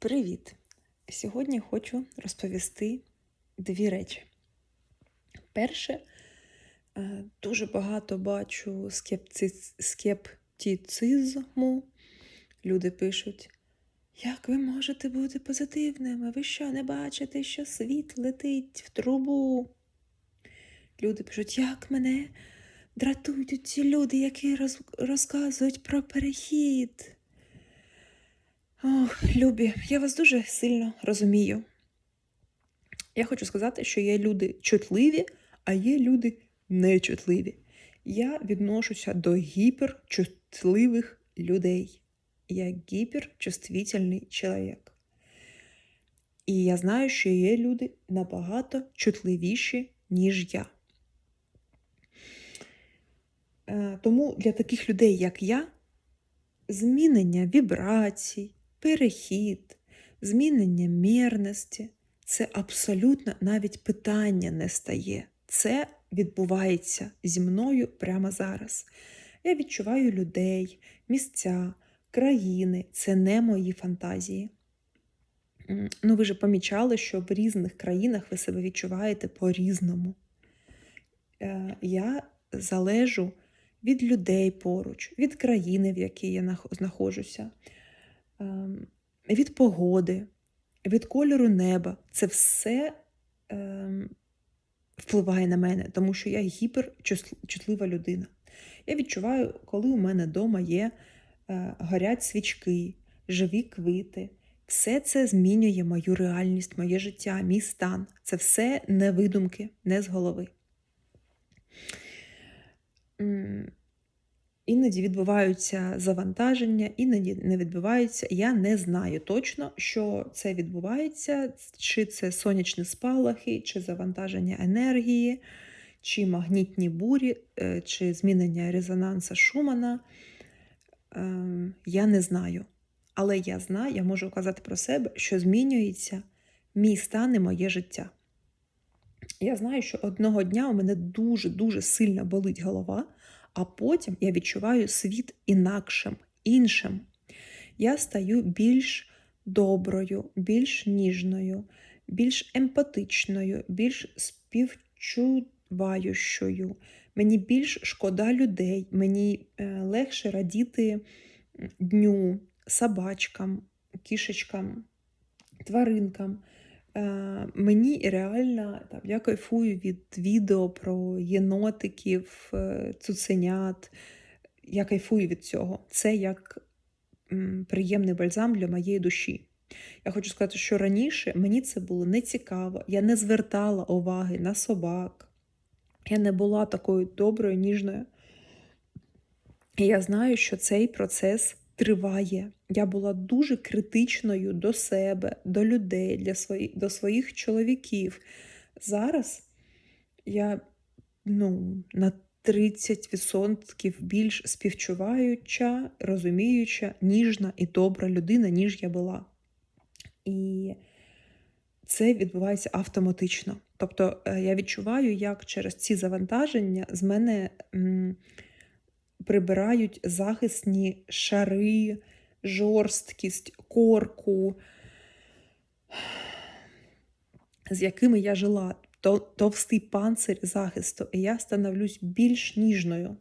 Привіт! Сьогодні хочу розповісти дві речі. Перше, е, дуже багато бачу скептицизму. Люди пишуть, як ви можете бути позитивними? Ви що, не бачите, що світ летить в трубу? Люди пишуть, як мене дратують ці люди, які роз- розказують про перехід. Ох, любі, я вас дуже сильно розумію. Я хочу сказати, що є люди чутливі, а є люди нечутливі. Я відношуся до гіперчутливих людей. Я гіперчувствительний чоловік. І я знаю, що є люди набагато чутливіші, ніж я. Е, Тому для таких людей, як я, змінення вібрацій, перехід, змінення мірності це абсолютно навіть питання не стає. Це відбувається зі мною прямо зараз. Я відчуваю людей, місця, країни. Це не мої фантазії. Ну, ви ж помічали, що в різних країнах ви себе відчуваєте по-різному. Е, Я залежу від людей поруч, від країни, в якій я знаходжуся, від погоди, від кольору неба. Це все ем, впливає на мене, тому що я гіперчутлива людина. Я відчуваю, коли у мене вдома є е, горять свічки, живі квіти. Все це змінює мою реальність, моє життя, мій стан. Це все не видумки, не з голови. Іноді відбуваються завантаження, іноді не відбуваються. Я не знаю точно, що це відбувається, чи це сонячні спалахи, чи завантаження енергії, чи магнітні бурі, е, чи змінення резонанса Шумана. Ем, Я не знаю. Але я знаю, я можу казати про себе, що змінюється мій стан і моє життя. Я знаю, що одного дня у мене дуже-дуже сильно болить голова, а потім я відчуваю світ інакшим, іншим. Я стаю більш доброю, більш ніжною, більш емпатичною, більш співчуваючою. Мені більш шкода людей, мені е, легше радіти дню, собачкам, кішечкам, тваринкам. Е, Мені реально там, я кайфую від відео про єнотиків, е, цуценят. Я кайфую від цього. Це як приємний бальзам для моєї душі. Я хочу сказати, що раніше мені це було не цікаво. Я не звертала уваги на собак. Я не була такою доброю, ніжною. І я знаю, що цей процес триває. Я була дуже критичною до себе, до людей, для свої, до своїх чоловіків. Зараз я ну, на 30% більш співчуваюча, розуміюча, ніжна і добра людина, ніж я була. І це відбувається автоматично. Тобто е, я відчуваю, як через ці завантаження з мене м, прибирають захисні шари, жорсткість, корку, з якими я жила, товстий панцир захисту, і я становлюсь більш ніжною.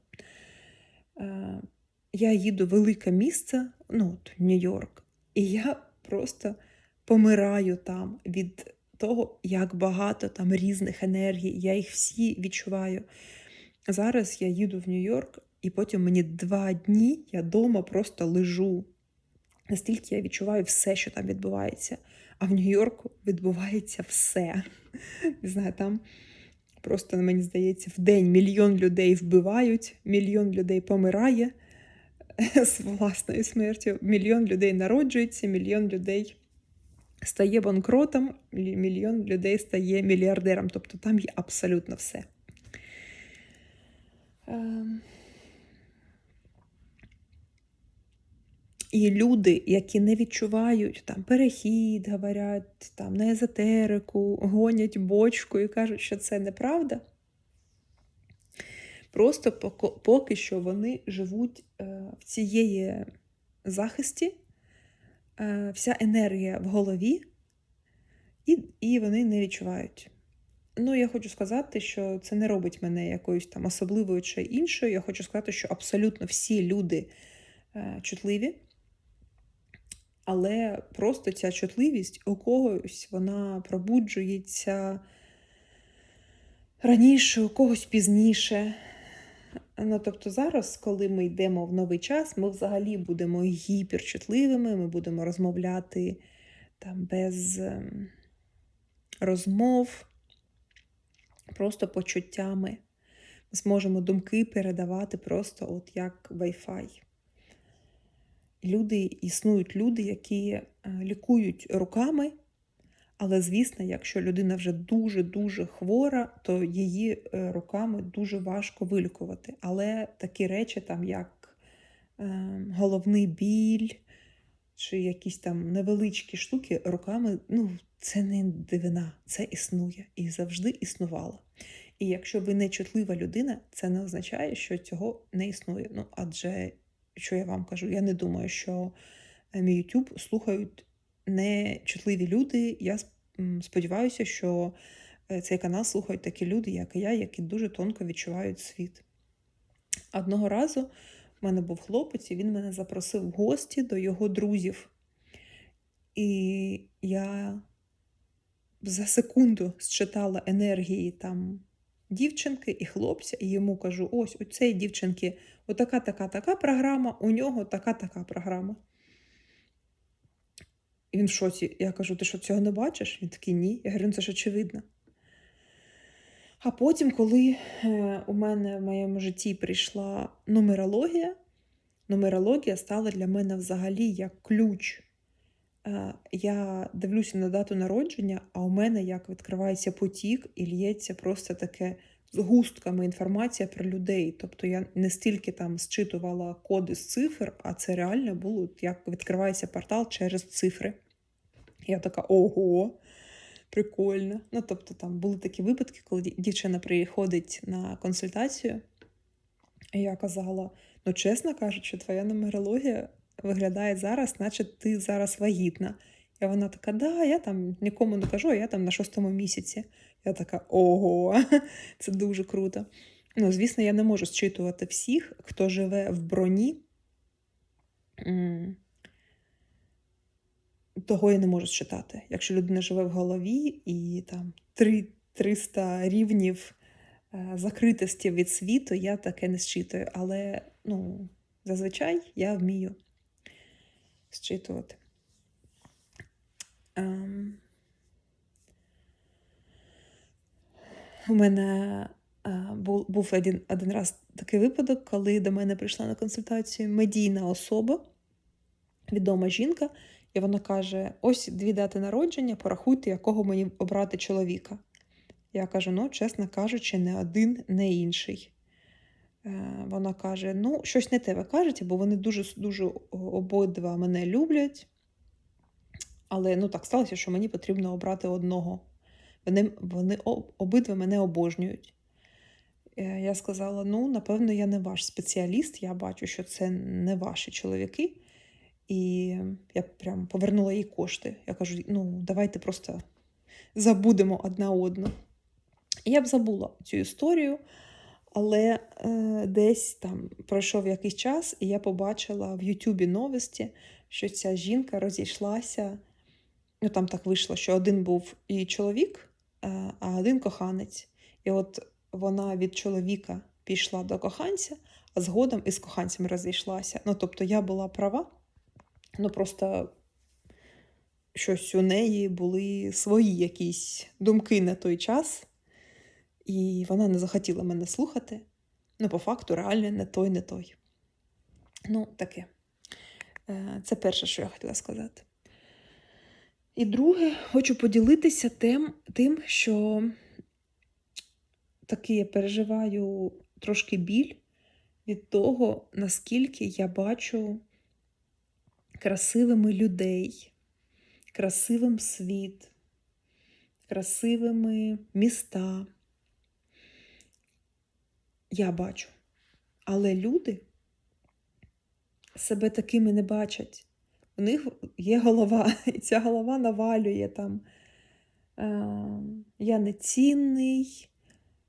Е, Я їду в велике місце, ну, от Нью-Йорк, і я просто помираю там від того, як багато там різних енергій. Я їх всі відчуваю. Зараз я їду в Нью-Йорк, і потім мені два дні я вдома просто лежу. Настільки я відчуваю все, що там відбувається. А в Нью-Йорку відбувається все. Не знаю, там просто, мені здається, в день мільйон людей вбивають, мільйон людей помирає з власною смертю, мільйон людей народжується, мільйон людей стає банкротом, мільйон людей стає мільярдером. Тобто там є абсолютно все. І люди, які не відчувають там перехід, говорять там на езотерику, гонять бочку і кажуть, що це неправда. Просто поки що вони живуть е, в цієї захисті, е, вся енергія в голові, і, вони не відчувають. Ну, я хочу сказати, що це не робить мене якоюсь там особливою чи іншою. Я хочу сказати, що абсолютно всі люди е, чутливі, але просто ця чутливість у когось вона пробуджується раніше, у когось пізніше. Ну, тобто зараз, коли ми йдемо в новий час, ми взагалі будемо гіперчутливими, ми будемо розмовляти там без ем, розмов, просто почуттями. Ми зможемо думки передавати просто от як Wi-Fi. Люди існують люди, які е, лікують руками. Але, звісно, якщо людина вже дуже-дуже хвора, то її е, руками дуже важко вилікувати. Але такі речі, там, як е, головний біль чи якісь там невеличкі штуки, руками, ну, це не дивина, це існує і завжди існувало. І якщо ви не чутлива людина, це не означає, що цього не існує. Ну, адже, що я вам кажу, я не думаю, що е, мій YouTube слухають нечутливі люди. Я сподіваюся, що е, цей канал слухають такі люди, як і я, які дуже тонко відчувають світ. Одного разу в мене був хлопець, і він мене запросив в гості до його друзів. І я за секунду считала енергії там дівчинки і хлопця, і йому кажу: ось у цієї дівчинки отака, така, така програма, у нього така, така програма. І він в шоці. Я кажу: ти що цього не бачиш? Він такий ні. Я говорю, «Ну, це ж очевидно. А потім, коли е, у мене в моєму житті прийшла нумерологія, нумерологія стала для мене взагалі як ключ. Е, я дивлюся на дату народження, а у мене як відкривається потік і лється просто таке з густками інформація про людей. Тобто я не стільки там зчитувала коди з цифр, а це реально було, як відкривається портал через цифри. Я така ого, прикольно. Ну, тобто, там були такі випадки, коли дівчина приходить на консультацію, і я казала: ну, чесно кажучи, твоя нумерологія виглядає зараз, наче ти зараз вагітна. І вона така, да, я там нікому не кажу, я там на шостому місяці. Я така, ого, це дуже круто. Ну, звісно, я не можу зчитувати всіх, хто живе в броні. Того я не можу зчитати. Якщо людина живе в голові і там 300 рівнів е, закритості від світу, я таке не зчитую. Але ну, зазвичай я вмію зчитувати. Ем... У мене е, був один один раз такий випадок, коли до мене прийшла на консультацію медійна особа, відома жінка, і вона каже: ось дві дати народження, порахуйте, якого мені обрати чоловіка. Я кажу: ну, чесно кажучи, не один, не інший. Е, вона каже: ну, щось не те ви кажете, бо вони дуже дуже обидва мене люблять. Але ну, так сталося, що мені потрібно обрати одного. Вони вони обидва мене обожнюють. Е, я сказала: ну, напевно, я не ваш спеціаліст, я бачу, що це не ваші чоловіки. І я прям повернула їй кошти. Я кажу: ну, давайте просто забудемо одна одну. І я б забула цю історію, але е, десь там пройшов якийсь час, і я побачила в Ютубі новості, що ця жінка розійшлася. Ну, там так вийшло, що один був і чоловік, е, а один коханець. І от вона від чоловіка пішла до коханця, а згодом із коханцем розійшлася. Ну, тобто я була права, ну просто щось у неї були свої якісь думки на той час, і вона не захотіла мене слухати. Ну, по факту, реально, не той, не той. Ну, таке. Е, це перше, що я хотіла сказати. І друге, хочу поділитися тим, тим, що таки я переживаю трошки біль від того, наскільки я бачу красивими людей, красивим світ, красивими міста. Я бачу. Але люди себе такими не бачать. у них є голова, і ця голова навалює там. Е, я не цінний,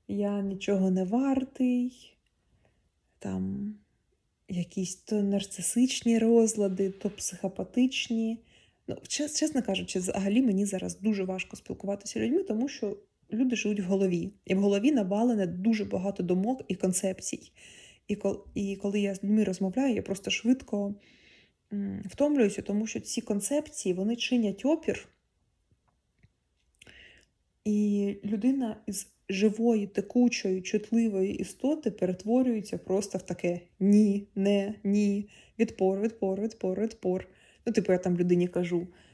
я нічого не вартий, там якісь то нарцисичні розлади, то психопатичні. Ну, чесно кажучи, взагалі мені зараз дуже важко спілкуватися з людьми, тому що люди живуть в голові. І в голові навалене дуже багато думок і концепцій. І коли, я з людьми розмовляю, я просто швидко втомлююся, тому що ці концепції вони чинять опір. І людина із живої, текучої, чутливої істоти перетворюється просто в таке ні, не, ні, відпор, відпор, відпор, відпор. Ну, типу, я там людині кажу, там, «Е,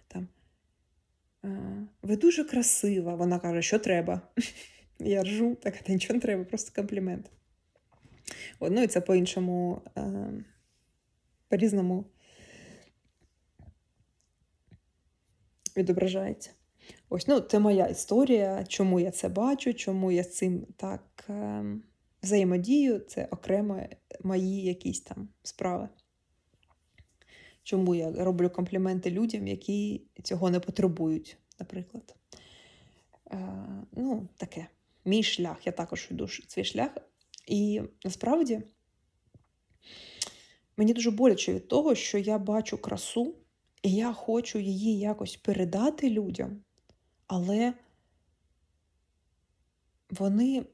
ви дуже красива. Вона каже, що треба. Я ржу, так та нічого не треба, просто комплімент. От, ну і це по-іншому, по-різному відображається. Ось, ну, це моя історія, чому я це бачу, чому я з цим так е, взаємодію, це окремо мої якісь там справи. Чому я роблю компліменти людям, які цього не потребують, наприклад. Е, ну, таке. Мій шлях, я також йду свій шлях. І насправді мені дуже боляче від того, що я бачу красу, і я хочу її якось передати людям, але вони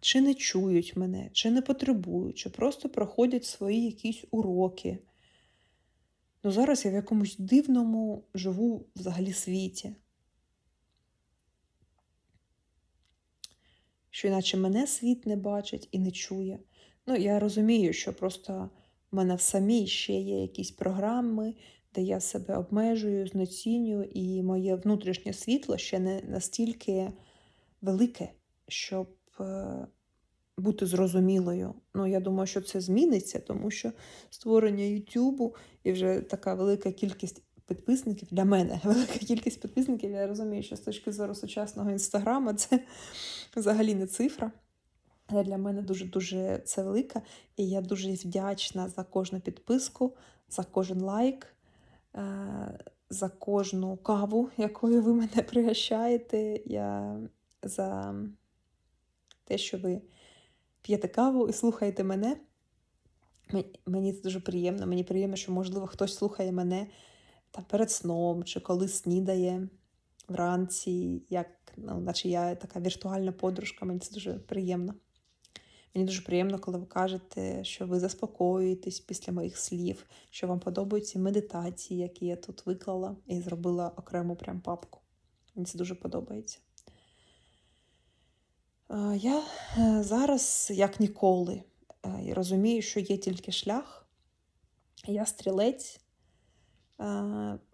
чи не чують мене, чи не потребують, чи просто проходять свої якісь уроки. Ну, зараз я в якомусь дивному живу взагалі світі. Що іначе мене світ не бачить і не чує. Ну, я розумію, що просто в мене в самій ще є якісь програми, де я себе обмежую, знецінюю, і моє внутрішнє світло ще не настільки велике, щоб е, бути зрозумілою. Ну, я думаю, що це зміниться, тому що створення Ютубу і вже така велика кількість підписників для мене, велика кількість підписників, я розумію, що з точки зору сучасного інстаграма це взагалі не цифра. Але для мене дуже-дуже це велика. І я дуже вдячна за кожну підписку, за кожен лайк, е, за кожну каву, якою ви мене пригощаєте. Я за те, що ви п'єте каву і слухаєте мене. Мені це дуже приємно. Мені приємно, що, можливо, хтось слухає мене там, перед сном чи коли снідає вранці, як, ну, наче я така віртуальна подружка, мені це дуже приємно. Мені дуже приємно, коли ви кажете, що ви заспокоюєтесь після моїх слів, що вам подобаються медитації, які я тут виклала і зробила окрему прям папку. Мені це дуже подобається. Я е, зараз, як ніколи, е, розумію, що є тільки шлях. Я стрілець.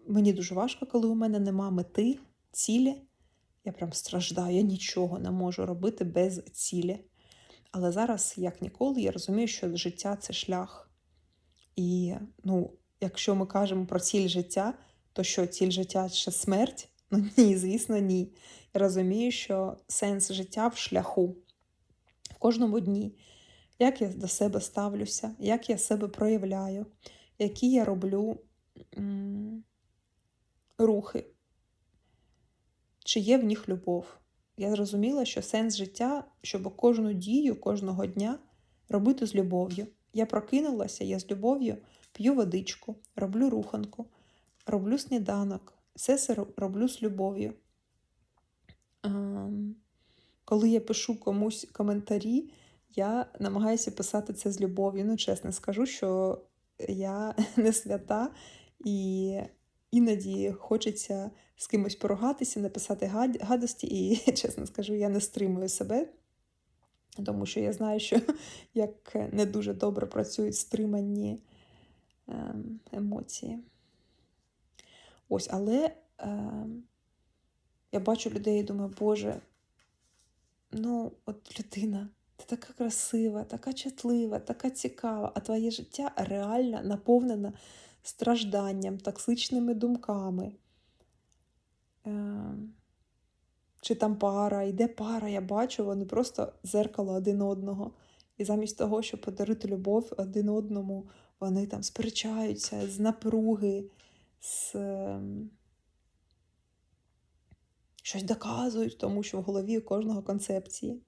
Мені дуже важко, коли у мене нема мети, цілі. Я прям страждаю, я нічого не можу робити без цілі. Але зараз, як ніколи, я розумію, що життя це шлях. І ну, якщо ми кажемо про ціль життя, то що ціль життя ще смерть? Ну ні, звісно, ні. Розумію, що сенс життя в шляху, в кожному дні. Як я до себе ставлюся, як я себе проявляю, які я роблю м, рухи, чи є в них любов. Я зрозуміла, що сенс життя, щоб кожну дію кожного дня робити з любов'ю. Я прокинулася, я з любов'ю п'ю водичку, роблю руханку, роблю сніданок. Все це роблю з любов'ю. Ем, Коли я пишу комусь коментарі, я намагаюся писати це з любов'ю. Ну, чесно скажу, що я не свята, і іноді хочеться з кимось поругатися, написати гадості, і чесно скажу, я не стримую себе, тому що я знаю, що як не дуже добре працюють стримані ем, емоції. Ось, але ем, я бачу людей і думаю, Боже, ну, от людина, ти така красива, така чутлива, така цікава, а твоє життя реально наповнене стражданням, токсичними думками. Ем, чи там пара, йде пара, я бачу, вони просто зеркало один одного. І замість того, щоб подарити любов один одному, вони там сперечаються з напруги, з ем, щось доказують, тому що в голові кожного концепції.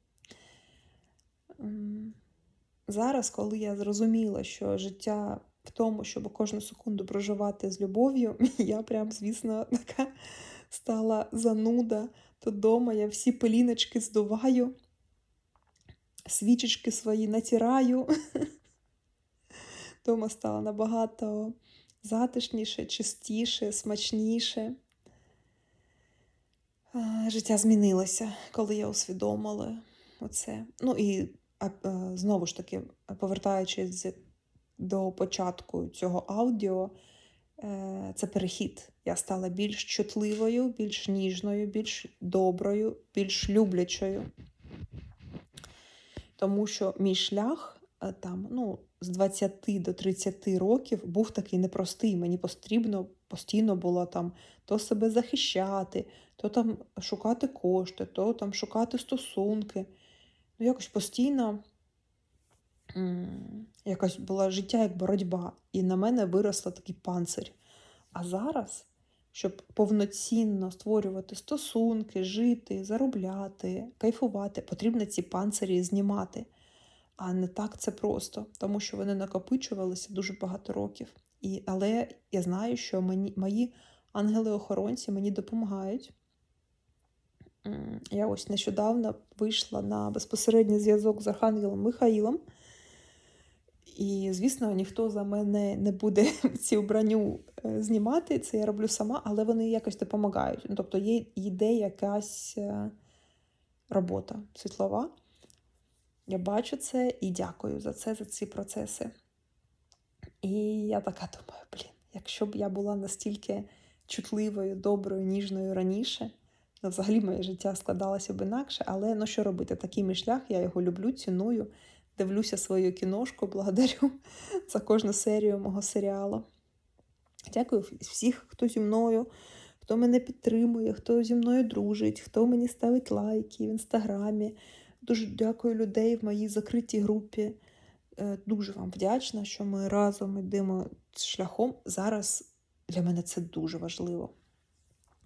Зараз, коли я зрозуміла, що життя в тому, щоб кожну секунду проживати з любов'ю, я прям, звісно, така стала зануда. То дома я всі пеліночки здуваю, свічечки свої натираю. Дома стало набагато затишніше, чистіше, смачніше. Життя змінилося, коли я усвідомила оце. Ну і а, знову ж таки, повертаючись до початку цього аудіо, е, це перехід. Я стала більш чутливою, більш ніжною, більш доброю, більш люблячою. Тому що мій шлях е, там, ну, з 20 до 30 років був такий непростий. Мені потрібно постійно було там то себе захищати, то там шукати кошти, то там шукати стосунки. Ну, якось постійно м, якось було життя як боротьба, і на мене виросла такий панцир. А зараз, щоб повноцінно створювати стосунки, жити, заробляти, кайфувати, потрібно ці панцирі знімати. А не так це просто, тому що вони накопичувалися дуже багато років. І, Але я знаю, що мені, мої ангели-охоронці мені допомагають. Я ось нещодавно вийшла на безпосередній зв'язок з Архангелом Михаїлом. І, звісно, ніхто за мене не буде цю броню е, знімати, це я роблю сама, але вони якось допомагають. Ну, Тобто є, йде якась е, робота світлова. Я бачу це і дякую за це, за ці процеси. І я така думаю, блін, якщо б я була настільки чутливою, доброю, ніжною раніше, ну, взагалі моє життя складалося б інакше, але ну що робити? Такий мій шлях, я його люблю, ціную, дивлюся свою кіношку, благодарю за кожну серію мого серіалу. Дякую всіх, хто зі мною, хто мене підтримує, хто зі мною дружить, хто мені ставить лайки в інстаграмі. Дуже дякую людей в моїй закритій групі. Е, Дуже вам вдячна, що ми разом йдемо шляхом. Зараз для мене це дуже важливо.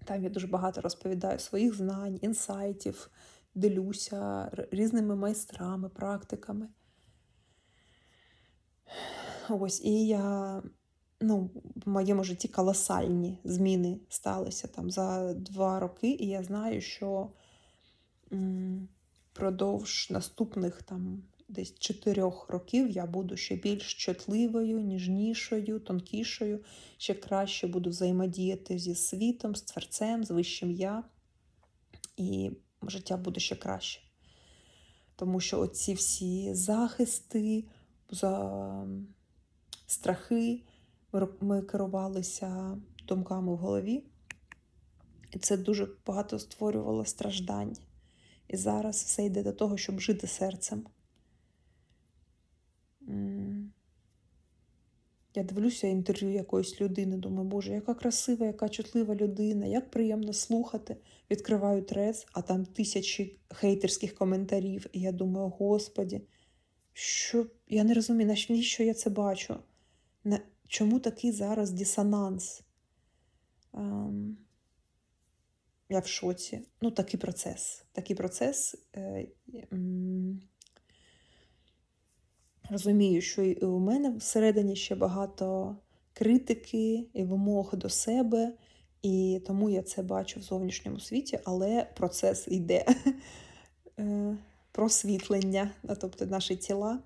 Там я дуже багато розповідаю своїх знань, інсайтів, ділюся різними майстрами, практиками. Ось, і я, ну, в моєму житті колосальні зміни сталися там за два роки, і я знаю, що м, впродовж наступних там десь чотирьох років я буду ще більш чутливою, ніжнішою, тонкішою, ще краще буду взаємодіяти зі світом, з творцем, з вищим я, і життя буде ще краще. Тому що оці всі захисти, за страхи, ми керувалися думками в голові, і це дуже багато створювало страждань. І зараз все йде до того, щоб жити серцем. Я дивлюся інтерв'ю якоїсь людини, думаю, Боже, яка красива, яка чутлива людина, як приємно слухати. Відкриваю трец, а там тисячі хейтерських коментарів. І я думаю, Господі, що я не розумію, навіщо я це бачу? Чому такий зараз дисонанс? Ем... Я в шоці. Ну, такий процес. Такий процес. Е... Розумію, що і у мене всередині ще багато критики і вимог до себе, і тому я це бачу в зовнішньому світі, але процес йде Е, просвітлення, тобто наші тіла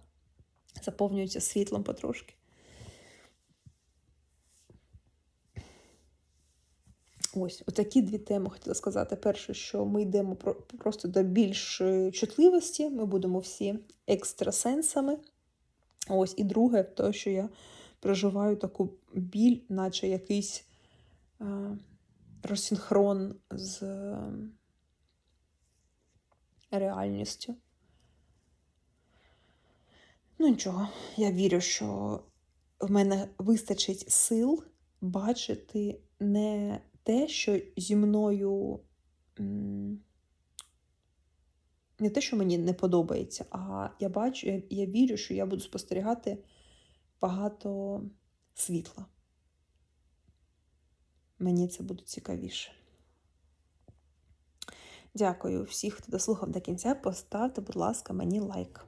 заповнюються світлом потрошки. Ось, отакі дві теми хотіла сказати. Перше, що ми йдемо просто до більшої чутливості, ми будемо всі екстрасенсами. Ось, і друге, те, що я проживаю таку біль, наче якийсь е, розсинхрон з е, реальністю. Ну нічого, я вірю, що в мене вистачить сил бачити не те, що зі мною м, не те, що мені не подобається, а я бачу, я, я вірю, що я буду спостерігати багато світла. Мені це буде цікавіше. Дякую всіх, хто дослухав до кінця. Поставте, будь ласка, мені лайк.